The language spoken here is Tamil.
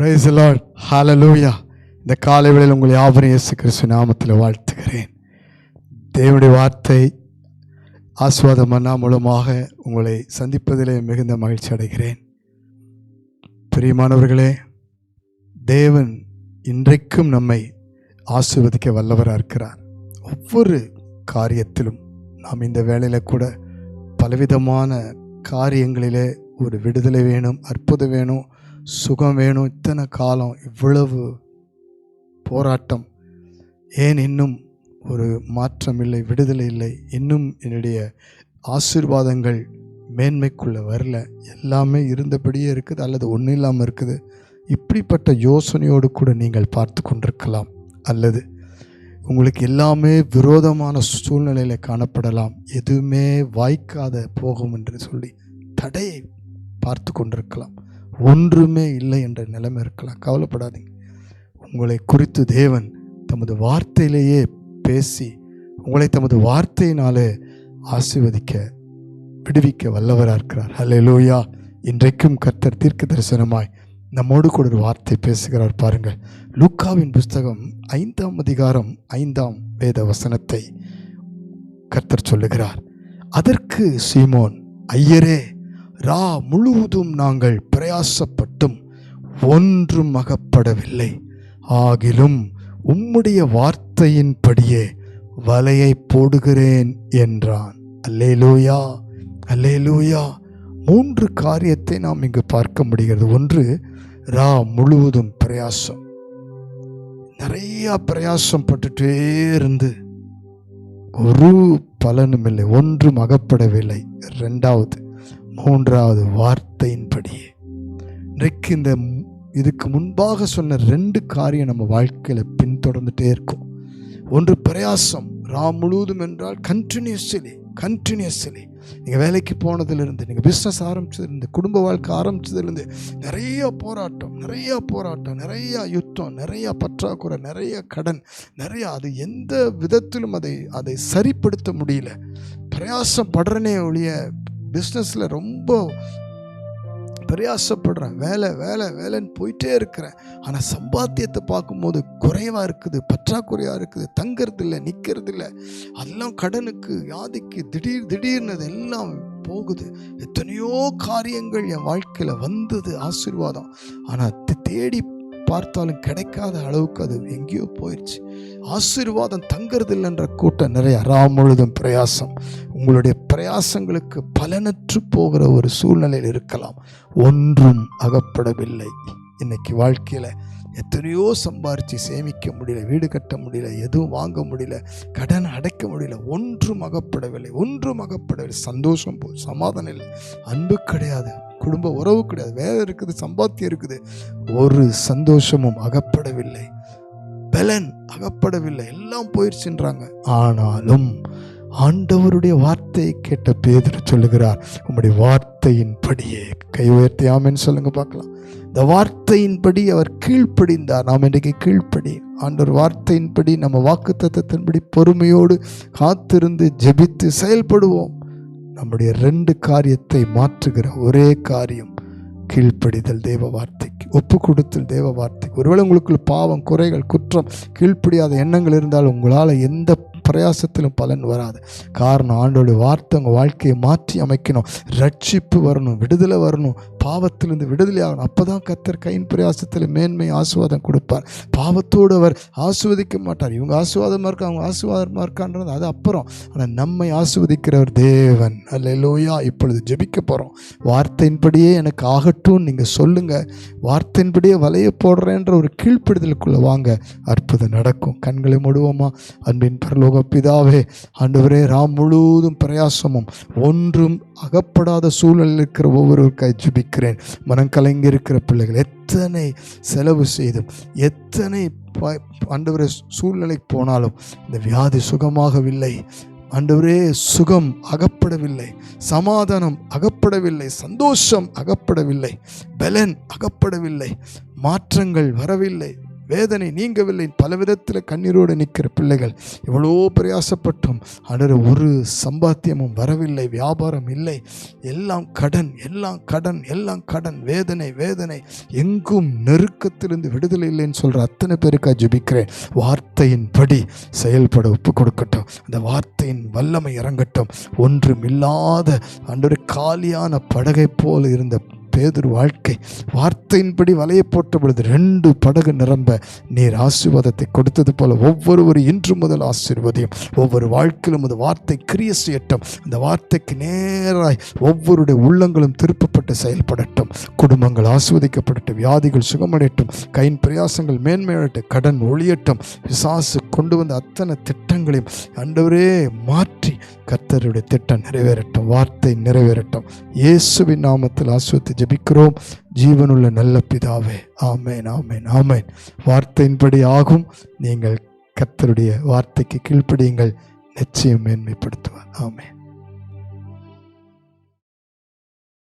பிரைஸ் லார்ட் ஹாலலூயா இந்த காலை வேளையில் உங்களை யாபரம் இயேசு கிறிஸ்து நாமத்தில் வாழ்த்துகிறேன். தேவனுடைய வார்த்தை ஆஸ்வாத மன்னா மூலமாக உங்களை சந்திப்பதிலே மிகுந்த மகிழ்ச்சி அடைகிறேன். பிரியமானவர்களே தேவன் இன்றைக்கும் நம்மை ஆசிர்வதிக்க வல்லவராக இருக்கிறார். ஒவ்வொரு காரியத்திலும் நாம் இந்த வேளையில் கூட பலவிதமான காரியங்களிலே ஒரு விடுதலை வேணும் அற்புதம் வேணும் சுகம் வேணும். இத்தனை காலம் இவ்வளவு போராட்டம். ஏன் இன்னும் ஒரு மாற்றம் இல்லை விடுதலை இல்லை? இன்னும் என்னுடைய ஆசீர்வாதங்கள் மேன்மைக்குள்ளே வரல. எல்லாமே இருந்தபடியே இருக்குது அல்லது ஒன்றும் இல்லாமல் இருக்குது. இப்படிப்பட்ட யோசனையோடு கூட நீங்கள் பார்த்து கொண்டிருக்கலாம். அல்லது உங்களுக்கு எல்லாமே விரோதமான சூழ்நிலையில் காணப்படலாம். எதுவுமே வாய்க்காத போகும் என்று சொல்லி தடையை பார்த்து கொண்டிருக்கலாம். ஒன்றுமே இல்லை என்ற நிலைமை இருக்கலாம். கவலைப்படாதீங்க. உங்களை குறித்து தேவன் தமது வார்த்தையிலேயே பேசி உங்களை தமது வார்த்தையினாலே ஆசீர்வதிக்க விடுவிக்க வல்லவராக இருக்கிறார். ஹalleluya இன்றைக்கும் கர்த்தர் தீர்க்க தரிசனமாய் நம்மோடு கூட ஒரு வார்த்தை பேசுகிறார் பாருங்கள். லூக்காவின் புஸ்தகம் ஐந்தாம் அதிகாரம் ஐந்தாம் வேத வசனத்தை கர்த்தர் சொல்லுகிறார். அதற்கு சீமோன் ஐயரே ரா முழுவதும் நாங்கள் பிரயாசப்பட்டும் ஒன்றும் அகப்படவில்லை. ஆகிலும் உம்முடைய வார்த்தையின்படியே வலையை போடுகிறேன் என்றான். அல்லேலூயா அல்லேலூயா. மூன்று காரியத்தை நாம் இங்கு பார்க்க முடிகிறது. ஒன்று ரா முழுவதும் பிரயாசம். நிறைய பிரயாசம் பட்டுட்டே இருந்து ஒரு பலனும் இல்லை ஒன்றும் அகப்படவில்லை. ரெண்டாவது மூன்றாவது வார்த்தையின்படியே இன்றைக்கு இந்த இதுக்கு முன்பாக சொன்ன ரெண்டு காரியம் நம்ம வாழ்க்கையில் பின்தொடர்ந்துட்டே இருக்கும். ஒன்று பிரயாசம். ராம் முழுவதும் என்றால் கண்டினியூஸ்லி கண்டினியூஸ்லி நீங்கள் வேலைக்கு போனதுலேருந்து நீங்கள் பிஸ்னஸ் ஆரம்பிச்சதுலேருந்து குடும்ப வாழ்க்கை ஆரம்பிச்சதுலேருந்து நிறைய போராட்டம் நிறைய போராட்டம் நிறைய யுத்தம் நிறைய பற்றாக்குறை நிறைய கடன் நிறைய அது எந்த விதத்திலும் அதை அதை சரிப்படுத்த முடியல. பிரயாசம் படுறனே ஒழிய பிஸ்னஸில் ரொம்ப பிரயாசப்படுறேன். வேலை வேலை வேலைன்னு போயிட்டே இருக்கிறேன். ஆனால் சம்பாத்தியத்தை பார்க்கும்போது குறைவாக இருக்குது பற்றாக்குறையாக இருக்குது தங்கறது இல்லை நிற்கிறது இல்லை அதெல்லாம் கடனுக்கு வியாதிக்கு திடீர் திடீர்னு எல்லாம் போகுது. எத்தனையோ காரியங்கள் என் வாழ்க்கையில் வந்தது ஆசீர்வாதம். ஆனால் தேடி பார்த்தாலும் கிடைக்காத அளவுக்கு அது எங்கேயோ போயிடுச்சு ஆசீர்வாதம் தங்குறதில்லைன்ற கூட்டம் நிறைய. முழுதும் பிரயாசம். உங்களுடைய பிரயாசங்களுக்கு பலனற்று போகிற ஒரு சூழ்நிலையில் இருக்கலாம். ஒன்றும் அகப்படவில்லை. இன்னைக்கு வாழ்க்கையில் எத்தனையோ சம்பாரித்து சேமிக்க முடியல வீடு கட்ட முடியல எதுவும் வாங்க முடியல கடன் அடைக்க முடியல ஒன்றும் அகப்படவில்லை ஒன்றும் அகப்படவில்லை. சந்தோஷம் போ சமாதானம் இல்லை. அன்பு கிடையாது. குடும்ப உறவு கிடையாது. வேலை இருக்குது சம்பாத்தியம் இருக்குது. ஒரு சந்தோஷமும் அகப்படவில்லை. பலன் அகப்படவில்லை. எல்லாம் போயிடுச்சுன்றாங்க ஆனாலும் ஆண்டவருடைய வார்த்தையை கேட்ட பேதர் சொல்லுகிறார் உம்முடைய வார்த்தையின்படியே கை உயர்த்தி ஆமேன்னு சொல்லுங்க பார்க்கலாம். இந்த வார்த்தையின்படி அவர் கீழ்ப்படிந்தார். நாம் இன்றைக்கு கீழ்ப்படி. ஆண்டவர் வார்த்தையின்படி நம்ம வாக்கு தத்துவத்தின்படி பொறுமையோடு காத்திருந்து ஜெபித்து செயல்படுவோம். நம்முடைய ரெண்டு காரியத்தை மாற்றுகிற ஒரே காரியம் கீழ்ப்படிதல் தேவ வார்த்தைக்கு. ஒப்பு கொடுத்தல் தேவ வார்த்தைக்கு. ஒருவேளை உங்களுக்குள்ள பாவம் குறைகள் குற்றம் கீழ்ப்படியாத எண்ணங்கள் இருந்தால் உங்களால் எந்த பிரயாசத்திலும் பலன் வராது. காரணம் ஆண்டோட வார்த்தை உங்கள் வாழ்க்கையை மாற்றி அமைக்கணும். ரட்சிப்பு வரணும் விடுதலை வரணும். பாவத்திலிருந்து விடுதலை ஆகணும். அப்போ தான் கத்தர் கையின் பிரயாசத்தில் மேன்மை ஆசுவாதம் கொடுப்பார். பாவத்தோடு அவர் ஆசுவதிக்க மாட்டார். இவங்க ஆசுவாதமாக இருக்கா? அவங்க ஆசுவாதமாக இருக்கான்றது அது அப்புறம். ஆனால் நம்மை ஆசுவதிக்கிறவர் தேவன். அல்ல லோயா இப்பொழுது ஜெபிக்க போகிறோம் வார்த்தையின்படியே எனக்கு ஆகட்டும். நீங்கள் சொல்லுங்கள் வார்த்தையின்படியே வலைய போடுறேன்ற ஒரு கீழ்ப்பிடுதலுக்குள்ளே வாங்க. அற்புதம் நடக்கும். கண்களை மூடுவோமா? அன்பின் பரலோக பிதாவே ஆண்டவரே ராம் முழுவதும் பிரயாசமும் ஒன்றும் அகப்படாத சூழலில் இருக்கிற ஒவ்வொருவருக்காய் ஜெபிக்கிறேன் மனம் கலங்கி இருக்கிற பிள்ளைகள் எத்தனை செலவு செய்தும் எத்தனை ப- ஆண்டவரே சூழ்நிலை போனாலும் இந்த வியாதி சுகமாகவில்லை. ஆண்டவரே சுகம் அகப்படவில்லை. சமாதானம் அகப்படவில்லை. சந்தோஷம் அகப்படவில்லை. பலன் அகப்படவில்லை. மாற்றங்கள் வரவில்லை. வேதனை நீங்கவில்லை. பல விதத்தில் கண்ணீரோடு நிற்கிற பிள்ளைகள் எவ்வளோ பிரயாசப்பட்டோம். அடர் ஒரு சம்பாத்தியமும் வரவில்லை. வியாபாரம் இல்லை. எல்லாம் கடன் எல்லாம் கடன் எல்லாம் கடன். வேதனை வேதனை. எங்கும் நெருக்கத்திலிருந்து விடுதலை இல்லைன்னு சொல்கிற அத்தனை பேருக்கா ஜெபிக்கிறேன். வார்த்தையின்படி செயல்பட ஒப்பு கொடுக்கட்டும். அந்த வார்த்தையின் வல்லமை இறங்கட்டும். ஒன்றுமில்லாத அன்றொரு காலியான படகை போல இருந்த பேதுரு வாழ்க்கை வார்த்தையின்படி வலையை போட்ட பொழுது ரெண்டு படகு நிரம்ப நீர் ஆசீர்வாதத்தை கொடுத்தது போல ஒவ்வொருவரும் இன்று முதல் ஆசீர்வதியும். ஒவ்வொரு வாழ்க்கையிலும் அந்த வார்த்தை கிரிய செய்யட்டும். அந்த வார்த்தைக்கு நேராய் ஒவ்வொருடைய உள்ளங்களும் திருப்பப்பட்டு செயல்படட்டும். குடும்பங்கள் ஆஸ்வதிக்கப்படட்டும் வியாதிகள் சுகமடையட்டும் கையின் பிரயாசங்கள் மேன்மையடட்டும் கடன் ஒழியட்டும் விசாசு கொண்டு வந்த அத்தனை திட்டங்களையும் அண்டவரே மாற்றி கர்த்தருடைய திட்டம் நிறைவேறட்டும் வார்த்தை நிறைவேறட்டும். இயேசுவின் நாமத்தில் ஆஸ்வத்தை ஜெபிக்கிறோம். ஜீவனுள்ள நல்ல பிதாவே ஆமேன் ஆமேன் ஆமேன். வார்த்தையின்படி ஆகும். நீங்கள் கர்த்தருடைய வார்த்தைக்கு கீழ்ப்படியுங்கள். நிச்சயம் மேன்மைப்படுத்துவார். ஆமேன்.